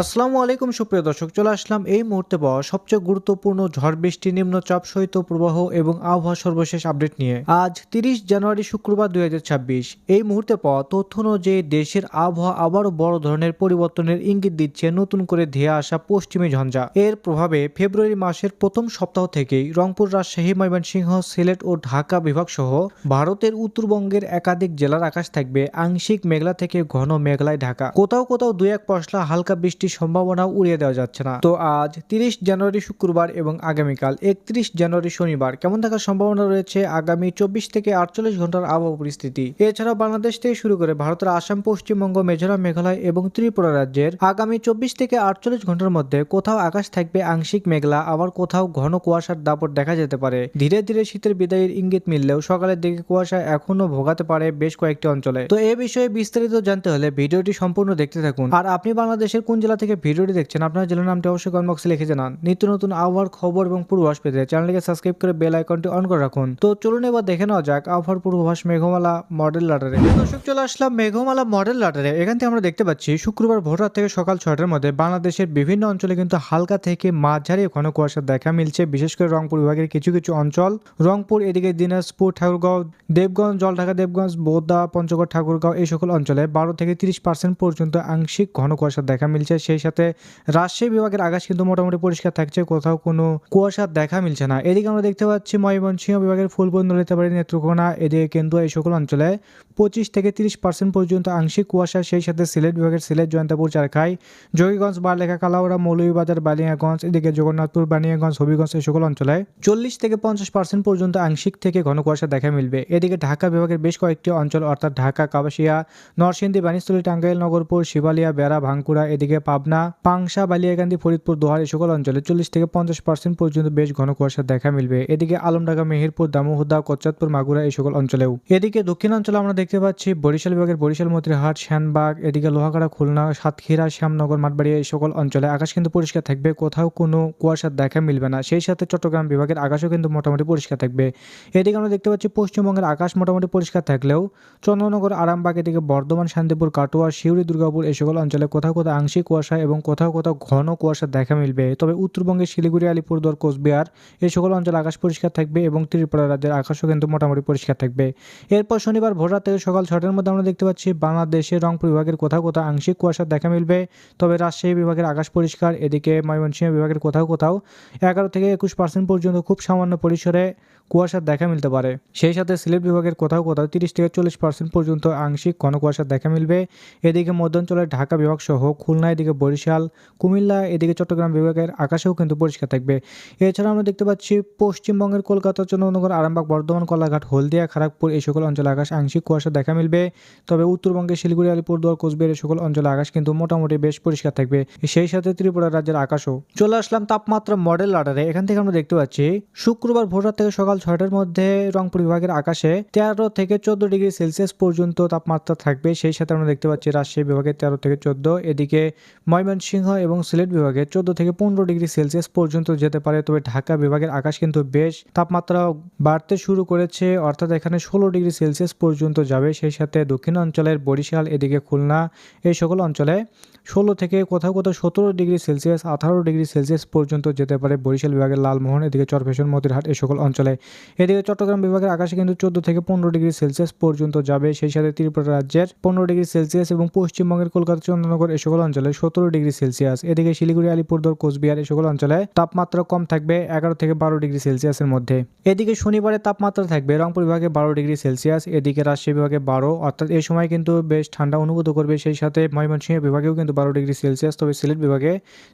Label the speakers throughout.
Speaker 1: আসসালামু আলাইকুম, সুপ্রিয় দর্শক, চলে আসলাম এই মুহূর্তে পাওয়া সবচেয়ে গুরুত্বপূর্ণ ঝড় বৃষ্টি নিম্নচাপ সহিত প্রবাহ এবং আবহাওয়া সর্বশেষ আপডেট নিয়ে। আজ তিরিশ জানুয়ারি শুক্রবার দুই ছাব্বিশ, এই মুহূর্তে পাওয়া তথ্য অনুযায়ী দেশের আবহাওয়া আবারও বড় ধরনের পরিবর্তনের ইঙ্গিত দিচ্ছে নতুন করে ধেয়ে আসা পশ্চিমী ঝঞ্ঝা। এর প্রভাবে ফেব্রুয়ারি মাসের প্রথম সপ্তাহ থেকেই রংপুর, রাজশাহী, ময়মনসিংহ, সিলেট ও ঢাকা বিভাগ সহ ভারতের উত্তরবঙ্গের একাধিক জেলার আকাশ থাকবে আংশিক মেঘলা থেকে ঘন মেঘলায় ঢাকা। কোথাও কোথাও দুই এক পশলা হালকা বৃষ্টির সম্ভাবনা উড়িয়ে দেওয়া যাচ্ছে না। তো আজ তিরিশ জানুয়ারি শুক্রবার এবং আগামীকাল একত্রিশ জানুয়ারি শনিবার কেমন থাকার সম্ভাবনা রয়েছে আগামী চব্বিশ থেকে আটচল্লিশ ঘণ্টার আবহাওয়া পরিস্থিতি? এছাড়াও বাংলাদেশ থেকে শুরু করে ভারতের আসাম, পশ্চিমবঙ্গ মেঘালয় মেঘালয় এবং ত্রিপুরা রাজ্যের আগামী চব্বিশ থেকে আটচল্লিশ ঘণ্টার মধ্যে কোথাও আকাশ থাকবে আংশিক মেঘলা, আবার কোথাও ঘন কুয়াশার দাপট দেখা যেতে পারে। ধীরে ধীরে শীতের বিদায়ের ইঙ্গিত মিললেও সকালের দিকে কুয়াশা এখনও ভোগাতে পারে বেশ কয়েকটি অঞ্চলে। তো এ বিষয়ে বিস্তারিত জানতে হলে ভিডিওটি সম্পূর্ণ দেখতে থাকুন। আর আপনি বাংলাদেশের কোন জেলা থেকে ভিডিওটি দেখছেন, আপনার জেলার নামটি অবশ্যই কমেন্ট বক্সে লিখে জানান। নিত্য নতুন আবহাওয়ার খবর এবং পূর্বাভাস পেতে চ্যানেলটিকে সাবস্ক্রাইব করে বেল আইকনটি অন করে রাখুন। তো চলুন এবার দেখে নেওয়া যাক আবহাওয়ার পূর্বাভাস মেঘমালা মডেল লাটারে দর্শক, চলে আসলাম মেঘমালা মডেল লাটারে এখান থেকে আমরা দেখতে পাচ্ছি, শুক্রবার ভোর রাত থেকে সকাল ছয়টার মধ্যে বাংলাদেশের বিভিন্ন অঞ্চলে কিন্তু হালকা থেকে মাঝারি ঘন কুয়াশার দেখা মিলছে। বিশেষ করে রংপুর বিভাগের কিছু কিছু অঞ্চল, রংপুর, এদিকে দিনাজপুর, ঠাকুরগাঁও, দেবগঞ্জ, জলঢাকা, দেবগঞ্জ, বোদা, পঞ্চগড়, ঠাকুরগাঁও এই সকল অঞ্চলে বারো থেকে তিরিশ পার্সেন্ট পর্যন্ত আংশিক ঘন কুয়াশার দেখা মিলছে। সেই সাথে রাজশাহী বিভাগের আকাশ কিন্তু মোটামুটি পরিষ্কার থাকছে, কোথাও কোনো কুয়াশার দেখা মিলছে না। এদিকে আমরা দেখতে পাচ্ছি ময়মনসিংহ বিভাগের ফুলবন নলিতাবাড়ি নেত্রকোনা, এদিকে কিন্তু এই সকল অঞ্চলে পঁচিশ থেকে তিরিশ পার্সেন্ট পর্যন্ত আংশিক কুয়াশা, সেই সাথে সিলেট বিভাগের সিলেট, জয়ন্তাপুর, চারখাই যোগীগঞ্জ বারলেখা কালাউড়া মৌলভীবাজার, বালিয়াগঞ্জ, এদিকে জগন্নাথপুর, বানিয়াগঞ্জ, হবিগঞ্জ এই সকল অঞ্চলে চল্লিশ থেকে পঞ্চাশ পার্সেন্ট পর্যন্ত আংশিক থেকে ঘন কুয়াশা দেখা মিলবে। এদিকে ঢাকা বিভাগের বেশ কয়েকটি অঞ্চল, অর্থাৎ ঢাকা কাবাসিয়া নরসিংদী বানিস্থলী টাঙ্গাইল, নগরপুর, শিবালিয়া, বেড়া, ভাঙ্কুড়া, এদিকে পাবনা, পাংশা বালিয়াকান্দি ফরিদপুর, দোহার এই সকল অঞ্চলে চল্লিশ থেকে পঞ্চাশ পার্সেন্ট পর্যন্ত বেশ ঘন কুয়াশা দেখা মিলবে। এদিকে আলমডাঙ্গা, মেহেরপুর দামোহদা কোচ্চাদপুর মাগুরা এই সকল অঞ্চলেও। এদিকে দক্ষিণ অঞ্চলে আমরা দেখতে পাচ্ছি বরিশাল বিভাগের বরিশাল, মতিরহাট শ্যানবাগ এদিকে লোহাগাড়া, খুলনা, সাতক্ষীরা, শ্যামনগর মাঠবাড়ি এই সকল অঞ্চলে আকাশ কিন্তু পরিষ্কার থাকবে, কোথাও কোনো কুয়াশার দেখা মিলবে না। সেই সাথে চট্টগ্রাম বিভাগের আকাশও কিন্তু মোটামুটি পরিষ্কার থাকবে। এদিকে আমরা দেখতে পাচ্ছি পশ্চিমবঙ্গের আকাশ মোটামুটি পরিষ্কার থাকলেও চন্দ্রনগর, আরামবাগ, এদিকে বর্ধমান, শান্তিপুর, কাটোয়া শিউরি দুর্গাপুর এই সকল অঞ্চলে কোথাও কোথাও আংশিক কুয়াশা এবং কোথাও কোথাও ঘন কুয়াশা দেখা মিলবে। তবে উত্তরবঙ্গের শিলিগুড়ি, আলিপুরদুয়ার, কোচবিহার এই সকল অঞ্চলে আকাশ পরিষ্কার থাকবে এবং ত্রিপুরা রাজ্যের আকাশও কিন্তু মোটামুটি পরিষ্কার থাকবে। এরপর শনিবার ভোর রাত থেকে সকাল ছটার মধ্যে আমরা দেখতে পাচ্ছি বাংলাদেশের রংপুর বিভাগের কোথাও কোথাও আংশিক কুয়াশা দেখা মিলবে। তবে রাজশাহী বিভাগের আকাশ পরিষ্কার, এদিকে ময়মনসিংহ বিভাগের কোথাও কোথাও এগারো থেকে একুশ পার্সেন্ট পর্যন্ত খুব সামান্য পরিসরে কুয়াশার দেখা মিলতে পারে। সেই সাথে সিলেট বিভাগের কোথাও কোথাও তিরিশ থেকে চল্লিশ পার্সেন্ট পর্যন্ত আংশিক ঘন কুয়াশার দেখা মিলবে। এদিকে মধ্যাঞ্চলের ঢাকা বিভাগ সহ খুলনা এদিকে বরিশাল, কুমিল্লা, এদিকে চট্টগ্রাম বিভাগের আকাশেও কিন্তু পরিষ্কার থাকবে। এছাড়া আমরা দেখতে পাচ্ছি পশ্চিমবঙ্গের কলকাতা, চন্দ্রনগর, আরামবাগ, বর্ধমান, কলাঘাট, হলদিয়া খড়গপুর এই সকল অঞ্চলে আকাশ আংশিক কুয়াশা দেখা মিলবে। তবে উত্তরবঙ্গের শিলিগুড়ি, আলিপুরদুয়ার, কোচবিহার এই সকল অঞ্চলে আকাশ কিন্তু মোটামুটি বেশ পরিষ্কার থাকবে। সেই সাথে ত্রিপুরা রাজ্যের আকাশও। চলে আসলাম তাপমাত্রা মডেল লাডারে এখান থেকে আমরা দেখতে পাচ্ছি, শুক্রবার ভোর থেকে সকাল ছয়টার মধ্যে রংপুর বিভাগের আকাশে তেরো থেকে চোদ্দ ডিগ্রি সেলসিয়াস পর্যন্ত তাপমাত্রা থাকবে। সেই সাথে আমরা দেখতে পাচ্ছি রাজশাহী বিভাগে তেরো থেকে চোদ্দ। এদিকে ময়মনসিংহ এবং সিলেট বিভাগে চোদ্দ থেকে পনেরো ডিগ্রি সেলসিয়াস পর্যন্ত যেতে পারে, তবে ঢাকা বিভাগের আকাশ কিন্তু বেশ তাপমাত্রা বাড়তে শুরু করেছে। অর্থাৎ এখানে ষোলো ডিগ্রি সেলসিয়াস পর্যন্ত যাবে, সেই সাথে দক্ষিণ অঞ্চলের বরিশাল, এদিকে খুলনা, এই সকল অঞ্চলে ষোলো থেকে কোথাও কোথাও সতেরো ডিগ্রি সেলসিয়াস, আঠারো ডিগ্রি সেলসিয়াস পর্যন্ত যেতে পারে বরিশাল বিভাগের লালমোহন, এদিকে চরফেশন মতিরহাট, এই সকল অঞ্চলে। এদিকে চট্টগ্রাম বিভাগের আকাশে কিন্তু চোদ্দ থেকে পনেরো ডিগ্রি সেলসিয়াস পর্যন্ত যাবে, সেই সাথে ত্রিপুরা রাজ্যের পনেরো ডিগ্রি সেলসিয়াস এবং পশ্চিমবঙ্গের কলকাতা, চন্দ্রনগর, এই সকল অঞ্চলে সতেরো ডিগ্রি সেলসিয়াস। এদিকে শিলিগুড়ি, আলিপুরদুয়ার, কোচবিহার এই সকল অঞ্চলে তাপমাত্রা কম থাকবে এগারো থেকে বারো ডিগ্রি সেলসিয়াসের মধ্যে। এদিকে শনিবারে তাপমাত্রা থাকবে রংপুর বিভাগে বারো ডিগ্রি সেলসিয়াস, এদিকে রাজশাহী বিভাগে বারো। অর্থাৎ এই সময় কিন্তু বেশ ঠান্ডা অনুভূত করবে, সেই সাথে ময়মনসিংহ বিভাগেও কিন্তু বারো ডিগ্রি সেলসিয়াস। তবে সিলেট বিভাগে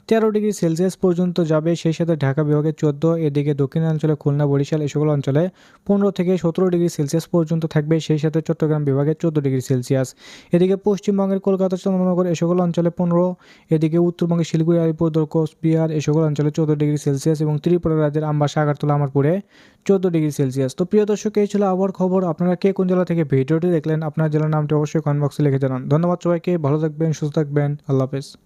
Speaker 1: তেরো ডিগ্রি সেলসিয়াস পর্যন্ত যাবে, সেই সাথে ঢাকা বিভাগে চোদ্দ, এদিকে দক্ষিণাঞ্চলে খুলনা, বরিশাল এই সকল অঞ্চলে পনেরো থেকে সতেরো ডিগ্রি সেলসিয়াস পর্যন্ত থাকবে, সেই সাথে চট্টগ্রাম বিভাগে চোদ্দ ডিগ্রি সেলসিয়াস। এদিকে পশ্চিমবঙ্গের কলকাতা, চন্দ্রনগর এই সকল অঞ্চলে পনেরো এদিকে উত্তরবঙ্গের শিলিগুড়ি আলিপুরদুয়ার কোচবিহার এই সকল অঞ্চলে চোদ্দ ডিগ্রি সেলসিয়াস এবং ত্রিপুরা রাজ্যের আম্বাসা, আগারতলা, আমারপুরে চোদ্দ ডিগ্রি সেলসিয়াস। তো প্রিয় দর্শক, এই ছিল আবার খবর। আপনারা কে কোন জেলা থেকে ভিডিওটি দেখলেন, আপনার জেলার নামটি অবশ্যই কমেন্ট বক্সে লিখে জানান। ধন্যবাদ সবাইকে, ভালো থাকবেন, সুস্থ থাকবেন, আল্লাহ হাফেজ।